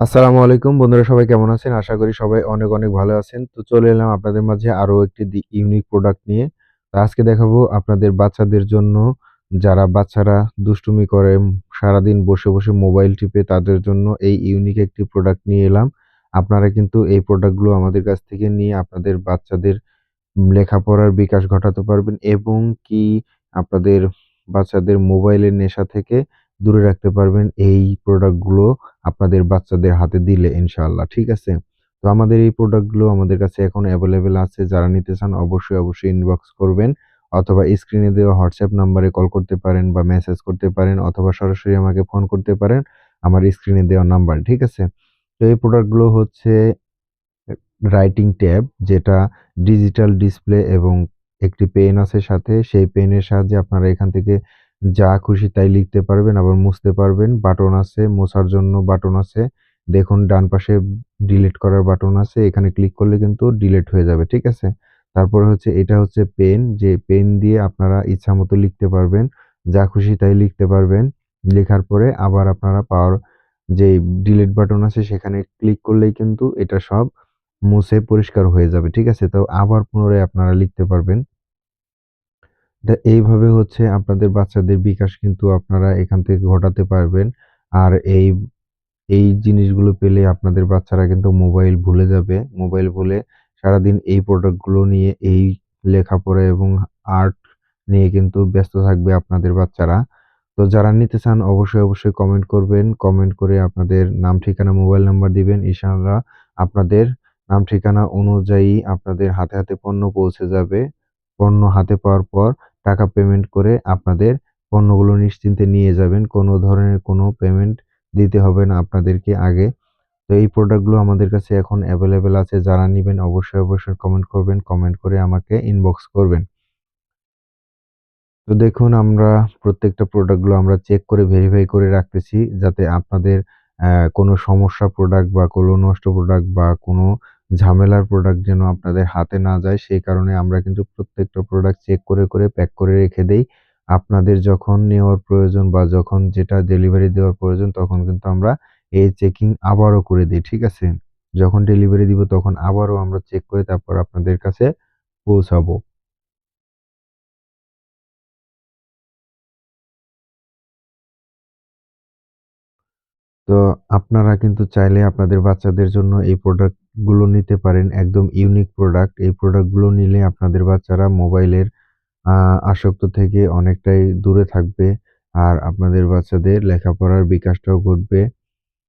আসসালামু আলাইকুম বন্ধুরা সবাই কেমন আছেন? আশা করি সবাই অনেক, অনেক ভালো আছেন। তো চলে এলাম আপনাদের মাঝে আরও একটি ইউনিক প্রোডাক্ট নিয়ে। তো আজকে দেখাবো আপনাদের বাচ্চাদের জন্য যারা বাচ্চারা দুষ্টুমি করে, সারাদিন বসে, বসে মোবাইল টিপে তাদের জন্য এই ইউনিক একটি প্রোডাক্ট নিয়ে এলাম। আপনারা কিন্তু এই প্রোডাক্টগুলো আমাদের কাছ থেকে নিয়ে আপনাদের বাচ্চাদের লেখাপড়ার বিকাশ ঘটাতে পারবেন এবং কি আপনাদের বাচ্চাদের মোবাইলের নেশা থেকে দূরে রাখতে পারবেন এই প্রোডাক্টগুলো আপনাদের বাচ্চাদের হাতে দিলে ইনশাআল্লাহ। ঠিক আছে? তো আমাদের এই প্রোডাক্টগুলো আমাদের কাছে এখন অ্যাভেলেবেল আছে। যারা নিতে চান অবশ্যই, অবশ্যই ইনবক্স করবেন অথবা স্ক্রিনে দেওয়া হোয়াটসঅ্যাপ নাম্বারে কল করতে পারেন বা মেসেজ করতে পারেন অথবা সরাসরি আমাকে ফোন করতে পারেন আমার স্ক্রিনে দেওয়া নাম্বার ঠিক আছে? তো এই প্রোডাক্টগুলো হচ্ছে রাইটিং ট্যাব যেটা ডিজিটাল ডিসপ্লে এবং একটি পেন আছে সাথে। সেই পেনের সাহায্যে আপনারা এখান থেকে যা খুশি তাই লিখতে পারবেন আবার মুছতে পারবেন। বাটন আছে, মোছার জন্য বাটন আছে। দেখুন ডান পাশে ডিলিট করার বাটন আছে। এখানে ক্লিক করলে কিন্তু ডিলিট হয়ে যাবে। ঠিক আছে? তারপরে হচ্ছে এটা হচ্ছে পেন, যে পেন দিয়ে আপনারা ইচ্ছা মতো লিখতে পারবেন। যা খুশি তাই লিখতে পারবেন। লেখার পরে আবার আপনারা পাওয়ার যে ডিলিট বাটন আছে সেখানে ক্লিক করলেই কিন্তু এটা সব মুছে পরিষ্কার হয়ে যাবে। ঠিক আছে? তো আবার পুনরায় আপনারা লিখতে পারবেন। এইভাবে হচ্ছে আপনাদের বাচ্চাদের বিকাশ কিন্তু আপনারা এখান থেকে ঘটাতে পারবেন। আর এই, এই জিনিসগুলো পেলে আপনাদের বাচ্চারা কিন্তু মোবাইল ভুলে যাবে। মোবাইল ভুলে সারাদিন এই প্রোডাক্টগুলো নিয়ে এই লেখাপড়া এবং আর্ট নিয়ে কিন্তু ব্যস্ত থাকবে আপনাদের বাচ্চারা। তো যারা নিতে চান অবশ্যই, অবশ্যই কমেন্ট করবেন। কমেন্ট করে আপনাদের নাম, ঠিকানা, মোবাইল নাম্বার দিবেন। ইনশাআল্লাহ আপনাদের নাম ঠিকানা অনুযায়ী আপনাদের হাতে, হাতে পণ্য পৌঁছে যাবে। পণ্য হাতে পাওয়ার পর টাকা পেমেন্ট করে আপনাদের পণ্যগুলো নিশ্চিন্তে নিয়ে যাবেন। কোনো ধরনের কোনো পেমেন্ট দিতে হবে না আপনাদেরকে আগে। তো এই প্রোডাক্টগুলো আমাদের কাছে এখন অ্যাভেলেবেল আছে। যারা নিবেন অবশ্যই, অবশ্যই কমেন্ট করবেন। কমেন্ট করে আমাকে ইনবক্স করবেন। তো দেখুন আমরা প্রত্যেকটা প্রোডাক্টগুলো আমরা চেক করে ভেরিফাই করে রাখতেছি যাতে আপনাদের কোনো সমস্যা প্রোডাক্ট বা কোনো নষ্ট প্রোডাক্ট বা কোনো ঝামেলার প্রোডাক্ট যেন আপনাদের হাতে না যায় সেই কারণে আমরা কিন্তু প্রত্যেকটা প্রোডাক্ট চেক করে, করে প্যাক করে রেখে দেই। আপনাদের যখন নেওয়ার প্রয়োজন বা যখন যেটা ডেলিভারি দেওয়ার প্রয়োজন তখন কিন্তু আমরা এই চেকিং আবারও করে দিই ঠিক আছে? যখন ডেলিভারি দিব তখন আবারও আমরা চেক করে তারপর আপনাদের কাছে পৌঁছাবো। তো আপনারা কিন্তু চাইলে আপনাদের বাচ্চাদের জন্য এই প্রোডাক্টগুলো নিতে পারেন। একদম ইউনিক প্রোডাক্ট। এই প্রোডাক্টগুলো নিলে আপনাদের বাচ্চারা মোবাইলের আসক্ত থেকে অনেকটাই দূরে থাকবে। আর আপনাদের বাচ্চাদের লেখাপড়ার বিকাশটাও ঘটবে।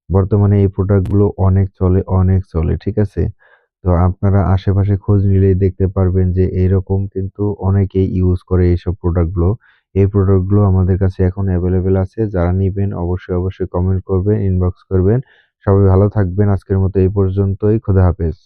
বর্তমানে এই প্রোডাক্টগুলো অনেক চলে, অনেক চলে। ঠিক আছে? তো আপনারা আশেপাশে খোঁজ নিলেই দেখতে পারবেন যে এরকম কিন্তু অনেকেই ইউজ করে এইসব প্রোডাক্টগুলো। এই প্রোডাক্টগুলো আমাদের কাছে এখন অ্যাভেলেবেল আছে। যারা নিবেন অবশ্যই, অবশ্যই কমেন্ট করবেন, ইনবক্স করবেন। সবাই ভালো থাকবেন। আজকের মতো এই পর্যন্তই। খোদা হাফেজ।